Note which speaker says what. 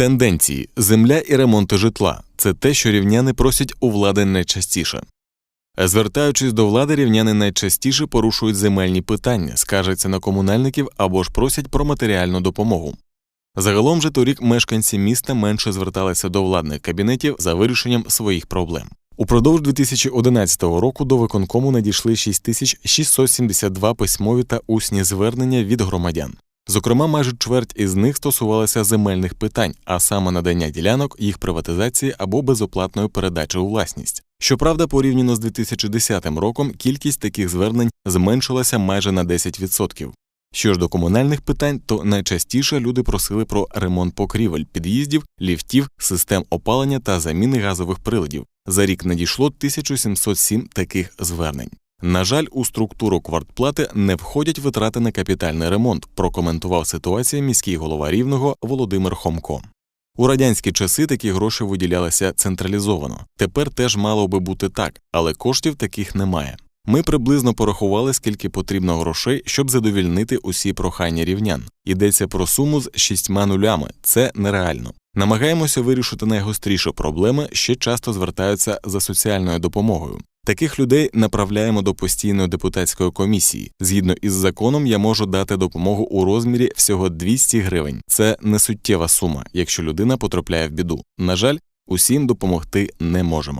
Speaker 1: Тенденції земля і ремонти житла це те, що рівняни просять у влади найчастіше. Звертаючись до влади, рівняни найчастіше порушують земельні питання, скаржаться на комунальників або ж просять про матеріальну допомогу. Загалом же торік мешканці міста менше зверталися до владних кабінетів за вирішенням своїх проблем. Упродовж 2011 року до виконкому надійшли 6672 письмові та усні звернення від громадян. Зокрема, майже чверть із них стосувалася земельних питань, а саме надання ділянок, їх приватизації або безоплатної передачі у власність. Щоправда, порівняно з 2010 роком кількість таких звернень зменшилася майже на 10%. Що ж до комунальних питань, то найчастіше люди просили про ремонт покрівель, під'їздів, ліфтів, систем опалення та заміни газових приладів. За рік надійшло 1707 таких звернень. На жаль, у структуру квартплати не входять витрати на капітальний ремонт, прокоментував ситуацію міський голова рівного Володимир Хомко. У радянські часи такі гроші виділялися централізовано. Тепер теж мало би бути так, але коштів таких немає. Ми приблизно порахували, скільки потрібно грошей, щоб задовільнити усі прохання рівнян. Йдеться про суму з шістьма нулями. Це нереально. Намагаємося вирішити найгостріші проблеми, ще часто звертаються за соціальною допомогою. Таких людей направляємо до постійної депутатської комісії. Згідно із законом, я можу дати допомогу у розмірі всього 200 гривень. Це несуттєва сума, якщо людина потрапляє в біду. На жаль, усім допомогти не можемо.